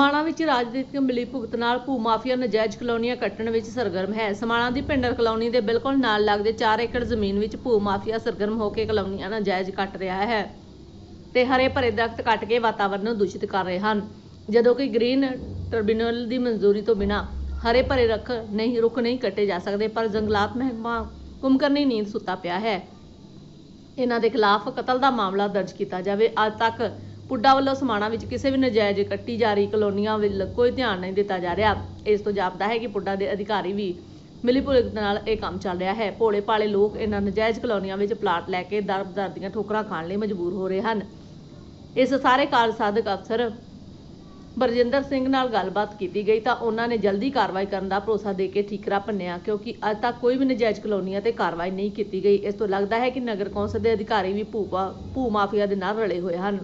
ਸਮਾਣਾ ਵਿੱਚ ਰਾਜਨੀਤਿਕ ਮਿਲੀ ਭੁਗਤ ਨਾਲ ਭੂ ਮਾਫੀਆ ਨਜਾਇਜ਼ ਕਲੋਨੀਆਂ ਕੱਟਣ ਵਿੱਚ ਸਰਗਰਮ ਹੈ। ਸਮਾਣਾ ਦੀ ਪਿੰਡਰ ਕਲੋਨੀ ਦੇ ਬਿਲਕੁਲ ਨਾਲ ਲੱਗਦੇ 4 ਏਕੜ ਜ਼ਮੀਨ ਵਿੱਚ ਭੂ ਮਾਫੀਆ ਸਰਗਰਮ ਹੋ ਕੇ ਕਲੋਨੀਆਂ ਨਜਾਇਜ਼ ਕੱਟ ਰਿਹਾ ਹੈ ਤੇ ਹਰੇ ਭਰੇ ਦਰਖਤ ਕੱਟ ਕੇ ਵਾਤਾਵਰਣ ਨੂੰ ਦੂਸ਼ਿਤ ਕਰ ਰਹੇ ਹਨ। ਜਦੋਂ ਕਿ ਗ੍ਰੀਨ ਟ੍ਰਿਬਿਊਨਲ ਦੀ ਮਨਜ਼ੂਰੀ ਤੋਂ ਬਿਨਾ ਹਰੇ ਭਰੇ ਰੁੱਖ ਨਹੀਂ ਰੁੱਖ ਨਹੀਂ ਕੱਟੇ ਜਾ ਸਕਦੇ, ਪਰ ਜੰਗਲਾਤ ਮਹਿਕਮਾ ਕੁੰਭਕਰਨੀ ਨੀਂਦ ਸੁੱਤਾ ਪਿਆ ਹੈ। ਇਹਨਾਂ ਦੇ ਖਿਲਾਫ ਕਤਲ ਦਾ ਮਾਮਲਾ ਦਰਜ ਕੀਤਾ ਜਾਵੇ। ਅੱਜ ਤੱਕ ਪੁੱਡਾ ਵੱਲੋਂ ਸਮਾਣਾ ਵਿੱਚ ਕਿਸੇ ਵੀ ਨਜਾਇਜ਼ ਕੱਟੀ ਜਾ ਰਹੀ ਕਲੋਨੀਆਂ ਵੱਲ ਕੋਈ ਧਿਆਨ ਨਹੀਂ ਦਿੱਤਾ ਜਾ ਰਿਹਾ। ਇਸ ਤੋਂ ਜਾਪਦਾ ਹੈ ਕਿ ਪੁੱਡਾ ਦੇ ਅਧਿਕਾਰੀ ਵੀ ਮਿਲੀ ਭੁਗਤ ਨਾਲ ਇਹ ਕੰਮ ਚੱਲ ਰਿਹਾ ਹੈ। ਭੋਲੇ ਭਾਲੇ ਲੋਕ ਇਹਨਾਂ ਨਜਾਇਜ਼ ਕਲੋਨੀਆਂ ਵਿੱਚ ਪਲਾਟ ਲੈ ਕੇ ਦਰ ਦਰ ਦੀਆਂ ਠੋਕਰਾਂ ਖਾਣ ਲਈ ਮਜਬੂਰ ਹੋ ਰਹੇ ਹਨ। ਇਸ ਸਾਰੇ ਕਾਰਜ ਸਾਧਕ ਅਫਸਰ ਬਰਜਿੰਦਰ ਸਿੰਘ ਨਾਲ ਗੱਲਬਾਤ ਕੀਤੀ ਗਈ ਤਾਂ ਉਹਨਾਂ ਨੇ ਜਲਦੀ ਕਾਰਵਾਈ ਕਰਨ ਦਾ ਭਰੋਸਾ ਦੇ ਕੇ ਠੀਕਰਾ ਭੰਨਿਆ ਕਿਉਂਕਿ ਅੱਜ ਤੱਕ ਕੋਈ ਵੀ ਨਜਾਇਜ਼ ਕਲੋਨੀਆਂ ਤੇ ਕਾਰਵਾਈ ਨਹੀਂ ਕੀਤੀ ਗਈ। ਇਸ ਤੋਂ ਲੱਗਦਾ ਹੈ ਕਿ ਨਗਰ ਕੌਂਸਲ ਦੇ ਅਧਿਕਾਰੀ ਵੀ ਭੂ ਭੂ ਮਾਫੀਆ ਦੇ ਨਾਲ ਰਲੇ ਹੋਏ ਹਨ।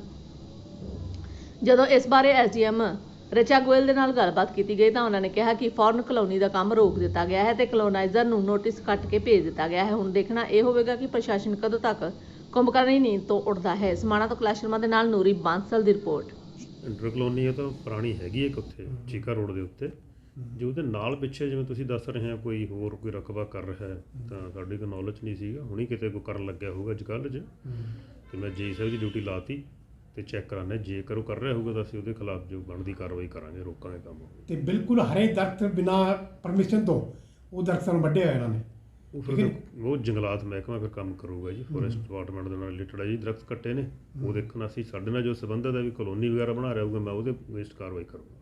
ਜਦੋਂ ਇਸ ਬਾਰੇ ਐਸਡੀਐਮ ਰਚਾ ਗੋਇਲ ਦੇ ਨਾਲ ਗੱਲਬਾਤ ਕੀਤੀ ਗਈ ਤਾਂ ਉਹਨਾਂ ਨੇ ਕਿਹਾ ਕਿ ਫੌਰਨ ਕਲੋਨੀ ਦਾ ਕੰਮ ਰੋਕ ਦਿੱਤਾ ਗਿਆ ਹੈ ਤੇ ਕਲੋਨਾਈਜ਼ਰ ਨੂੰ ਨੋਟਿਸ ਕੱਟ ਕੇ ਭੇਜ ਦਿੱਤਾ ਗਿਆ ਹੈ। ਹੁਣ ਦੇਖਣਾ ਇਹ ਹੋਵੇਗਾ ਕਿ ਪ੍ਰਸ਼ਾਸਨ ਕਦੋਂ ਤੱਕ ਕੁੰਭਕਰਨੀ ਨੀਂਦ ਤੋਂ ਉੱਠਦਾ ਹੈ। ਸਮਾਣਾ ਤੋਂ ਕੈਲਾਸ਼ ਸ਼ਰਮਾ ਦੇ ਨਾਲ ਨੂਰੀ ਬਾਂਸਲ ਦੀ ਰਿਪੋਰਟ। ਇੰਟਰ ਕਲੋਨੀ ਇਹ ਤਾਂ ਪੁਰਾਣੀ ਹੈਗੀ ਇੱਕ ਉੱਥੇ ਚੀਕਾ ਰੋਡ ਦੇ ਉੱਤੇ। ਜੋ ਉਹਦੇ ਨਾਲ ਪਿੱਛੇ ਜਿਵੇਂ ਤੁਸੀਂ ਦੱਸ ਰਹੇ ਹੋ ਕੋਈ ਹੋਰ ਕੋਈ ਰਕਬਾ ਕਰ ਰਿਹਾ ਹੈ ਤਾਂ ਸਾਡੀ ਕੋਈ ਨੌਲੇਜ ਨਹੀਂ ਸੀਗਾ। ਹੁਣੀ ਕਿਤੇ ਕੋਈ ਕਰਨ ਲੱਗਿਆ ਹੋਊਗਾ ਅੱਜ ਕੱਲ੍ਹ 'ਚ। ਤੇ ਮੈਂ ਜੀ ਸਾਹਿਬ ਦੀ ਡਿਊਟੀ ਲਾਤੀ। ਤੇ ਚੈੱਕ ਕਰਾਣੇ ਜੇਕਰ ਉਹ ਕਰ ਰਿਹਾ ਹੋਊਗਾ ਤਾਂ ਅਸੀਂ ਉਹਦੇ ਖਿਲਾਫ ਜੋ ਬਣਦੀ ਕਾਰਵਾਈ ਕਰਾਂਗੇ ਰੋਕਾਂਗੇ ਕੰਮ। ਤੇ ਬਿਲਕੁਲ ਹਰੇ ਦਰਖਤ ਬਿਨਾ ਪਰਮਿਸ਼ਨ ਤੋਂ ਉਹ ਦਰਖਤਾਂ ਨੂੰ ਵੱਢਿਆ ਇਹਨਾਂ ਨੇ। ਉਹ ਫਿਰ ਉਹ ਜੰਗਲਾਤ ਮਹਿਕਮਾ ਫਿਰ ਕੰਮ ਕਰੂਗਾ ਜੀ। ਫੋਰੈਸਟ ਡਿਪਾਰਟਮੈਂਟ ਦੇ ਨਾਲ ਰਿਲੇਟਡ ਹੈ ਜੀ ਦਰਖਤ ਕੱਟੇ ਨੇ। ਉਹ ਦੇਖਣਾ ਅਸੀਂ ਸਾਡੇ ਨਾਲ ਜੋ ਸੰਬੰਧਤ ਹੈ ਵੀ ਕਲੋਨੀ ਵਗੈਰਾ ਬਣਾ ਰਿਹਾ ਹੋਊਗਾ ਮੈਂ ਉਹਦੇ ਵੇਸਟ ਕਾਰਵਾਈ ਕਰੂੰਗਾ।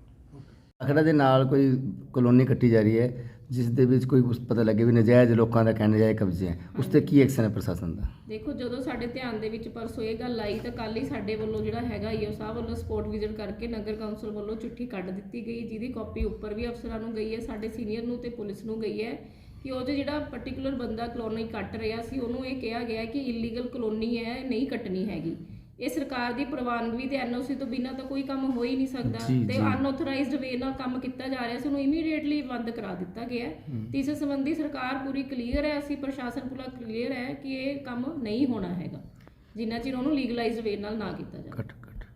ਅਖੜਾ ਦੇ ਨਾਲ ਕੋਈ ਕਲੋਨੀ ਕੱਟੀ ਜਾ ਰਹੀ ਹੈ। ਜਿਸ ਦੇ ਵਿੱਚ ਕੋਈ ਕੁਛ ਪਤਾ ਲੱਗੇ ਵੀ ਨਜਾਇਜ਼ ਲੋਕਾਂ ਦਾ ਕਹਿਣ ਜਾਇਜ਼ ਕਬਜ਼ੇ ਹੈ, ਉਸ ਤੇ ਕੀ ਐਕਸ਼ਨ ਹੈ ਪ੍ਰਸ਼ਾਸਨ ਦਾ? ਦੇਖੋ, ਜਦੋਂ ਸਾਡੇ ਧਿਆਨ ਦੇ ਵਿੱਚ ਪਰਸੋਂ ਇਹ ਗੱਲ ਆਈ, ਤਾਂ ਕੱਲ ਹੀ ਸਾਡੇ ਵੱਲੋਂ ਜਿਹੜਾ ਹੈਗਾ ਈਓ ਸਾਹਿਬ ਵੱਲੋਂ ਸਪੋਰਟ ਵਿਜ਼ਿਟ ਕਰਕੇ ਨਗਰ ਕੌਂਸਲ ਵੱਲੋਂ ਚਿੱਠੀ ਕੱਢ ਦਿੱਤੀ ਗਈ, ਜਿਹਦੀ ਕਾਪੀ ਉੱਪਰ ਵੀ ਅਫਸਰਾਂ ਨੂੰ ਗਈ ਹੈ, ਸਾਡੇ ਸੀਨੀਅਰ ਨੂੰ ਤੇ ਪੁਲਿਸ ਨੂੰ ਗਈ ਹੈ, ਕਿ ਉਹ 'ਚ ਜਿਹੜਾ ਪਾਰਟਿਕੂਲਰ ਬੰਦਾ ਕਲੋਨੀ ਕੱਟ ਰਿਹਾ ਸੀ, ਉਹਨੂੰ ਇਹ ਕਿਹਾ ਗਿਆ ਕਿ ਇਲੀਗਲ ਕਲੋਨੀ ਹੈ ਨਹੀਂ ਕੱਟਣੀ ਹੈਗੀ। ਇਹ ਸਰਕਾਰ ਦੀ ਪ੍ਰਵਾਨਗੀ ਤੇ ਐਨਓਸੀ ਤੋਂ ਬਿਨਾਂ ਤਾਂ ਕੋਈ ਕੰਮ ਹੋ ਹੀ ਨਹੀਂ ਸਕਦਾ ਜੀ, ਤੇ ਜੀ। ਅਨਆਥੋਰਾਈਜ਼ਡ ਵੇ ਨਾਲ ਕੰਮ ਕੀਤਾ ਜਾ ਰਿਹਾ ਸੀ ਉਹਨੂੰ ਇਮੀਡੀਏਟਲੀ ਬੰਦ ਕਰਾ ਦਿੱਤਾ ਗਿਆ ਹੈ। ਤੇ ਇਸ ਸੰਬੰਧੀ ਸਰਕਾਰ ਪੂਰੀ ਕਲੀਅਰ ਹੈ ਅਸੀਂ ਪ੍ਰਸ਼ਾਸਨ ਪੂਰਾ ਕਲੀਅਰ ਹੈ ਕਿ ਇਹ ਕੰਮ ਨਹੀਂ ਹੋਣਾ ਹੈਗਾ ਜਿੰਨਾ ਚਿਰ ਉਹਨੂੰ ਲੀਗਲਾਈਜ਼ਡ ਵੇ ਨਾਲ ਨਾ ਕੀਤਾ ਜਾਵੇ ਕੱਟ